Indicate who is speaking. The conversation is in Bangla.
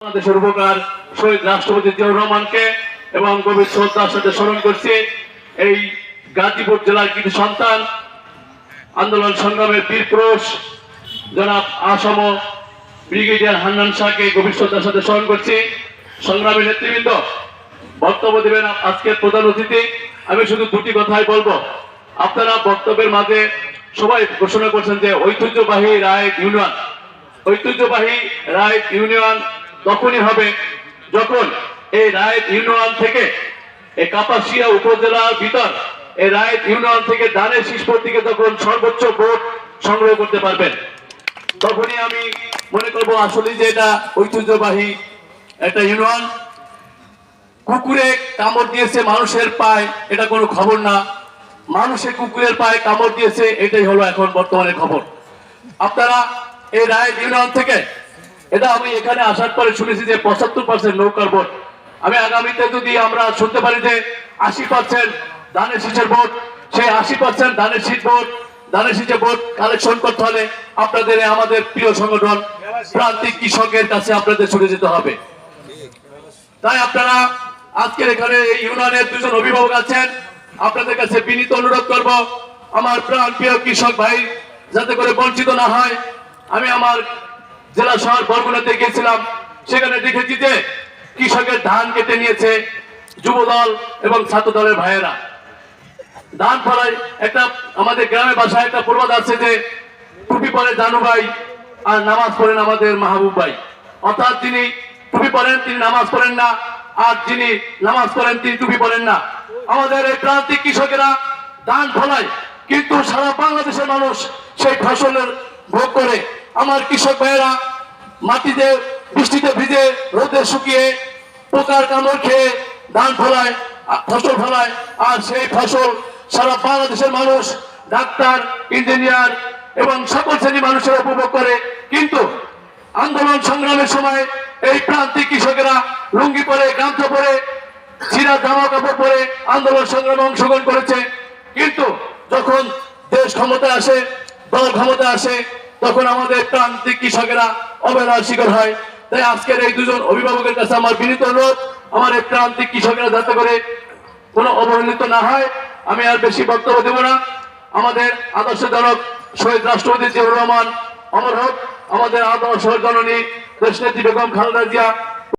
Speaker 1: বাংলাদেশের উপকার শহীদ রাষ্ট্রপতি জিয়াউর রহমানকে এবং গভীর শ্রদ্ধার সাথে স্মরণ করছি। এই গাজীপুর জেলার কিছু সন্তান আন্দোলন সংগ্রামের বীর পুরুষ জনাব আসম ব্রিগেডিয়ার হান্নান শাহকে গভীর শ্রদ্ধার সাথে স্মরণ করছি। সংগ্রামী নেতৃবৃন্দ, বক্তব্য দেবেন আজকের প্রধান অতিথি। আমি শুধু দুটি কথাই বলব। আপনারা বক্তব্যের মাঝে সবাই ঘোষণা করছেন যে ঐতিহ্যবাহী রায় ইউনিয়ন। ঐতিহ্যবাহী রায় ইউনিয়ন তখনই হবে যখন এই রায় ইউনিয়ন থেকে এই কাপাসিয়া উপজেলার ভিতর এই রায় ইউনিয়ন থেকে ধানের শীষ থেকে যখন সর্বোচ্চ ভোট সংগ্রহ করতে পারবেন, তখনই আমি মনে করব আসলে যে এটা ঐতিহ্যবাহী একটা ইউনিয়ন। কুকুরে কামড় দিয়েছে মানুষের পায়ে, এটা কোনো খবর না। মানুষের কুকুরের পায়ে কামড় দিয়েছে, এটাই হলো এখন বর্তমানে খবর। আপনারা এই রায় ইউনিয়ন থেকে এটা আমি এখানে আসার পরে শুনেছি যে পঁচাত্তর পার্সেন্ট নৌকার ভোট আমি আগামীতে যদি আমরা শুনতে পারি যে আশি পার্সেন্ট ধানের শীষের ভোট, সেই আশি পার্সেন্ট ধানের শীত ভোট, ধানের শীষে ভোট কালেকশন করতে হলে আপনাদের, আমাদের প্রিয় সংগঠন প্রান্তিক কৃষকের কাছে আপনাদের ছুটে যেতে হবে। তাই আপনারা আজকের এখানে এই ইউনিয়নের দুজন অভিভাবক আছেন। আপনাদের কাছে বিনীত অনুরোধ করব, আমার প্রাণ প্রিয় কৃষক ভাই, যাতে করে বঞ্চিত না হয়। আমি আমার জেলা শহর বরগুনাতে গিয়েছিলাম, সেখানে দেখেছি যে কৃষকের ধান কেটে নিয়েছে যুব দল এবং ছাত্র দলের ভাইয়েরা। ধান ফলায় একটা আমাদের গ্রামের বাসায় একটা প্রবাদ আছে যে, টুপি পরে জানু ভাই আর নামাজ পড়েন আমাদের মাহবুব ভাই। অর্থাৎ যিনি টুপি পরেন, তিনি নামাজ পড়েন না, আর যিনি নামাজ পড়েন, তিনি টুপি পরেন না। আমাদের এই প্রান্তিক কৃষকেরা ধান ফলায়, কিন্তু সারা বাংলাদেশের মানুষ সেই ফসলের ভোগ করে। আমার কৃষক ভাইয়েরা, মাটিতে বৃষ্টিতে ভিজে রোদে শুকিয়ে পোকার কামড় খেয়ে ধান ফলায়, ফসল ফলায়, আর সেই ফসল সারা বাংলাদেশের মানুষ, ডাক্তার, ইঞ্জিনিয়ার এবং সকল শ্রেণি মানুষের উপভোগ করে। কিন্তু আন্দোলন সংগ্রামের সময় এই প্রান্তিক কৃষকেরা লুঙ্গি পরে, গামছা পরে চিরা জামা কাপড় পরে আন্দোলন সংগ্রামে অংশগ্রহণ করেছে। কিন্তু যখন দেশ ক্ষমতা আসে, দল ক্ষমতা আসে তখন আমাদের প্রান্তিক কৃষকেরা অবহেলার শিকার হয়। তাই আজকের এই দুজন অভিভাবকের কাছে আমার বিনীত অনুরোধ, আমার এই প্রান্তিক কৃষকেরা যাতে করে কোনো অবহেলিত না হয়, আমি আর বেশি বক্তব্য দেব না। আমাদের আদর্শ জনক শহীদ রাষ্ট্রপতি জিয়াউর রহমান, অমর হক, আমাদের আদর্শ জননী দেশনেত্রী বেগম খালেদা জিয়া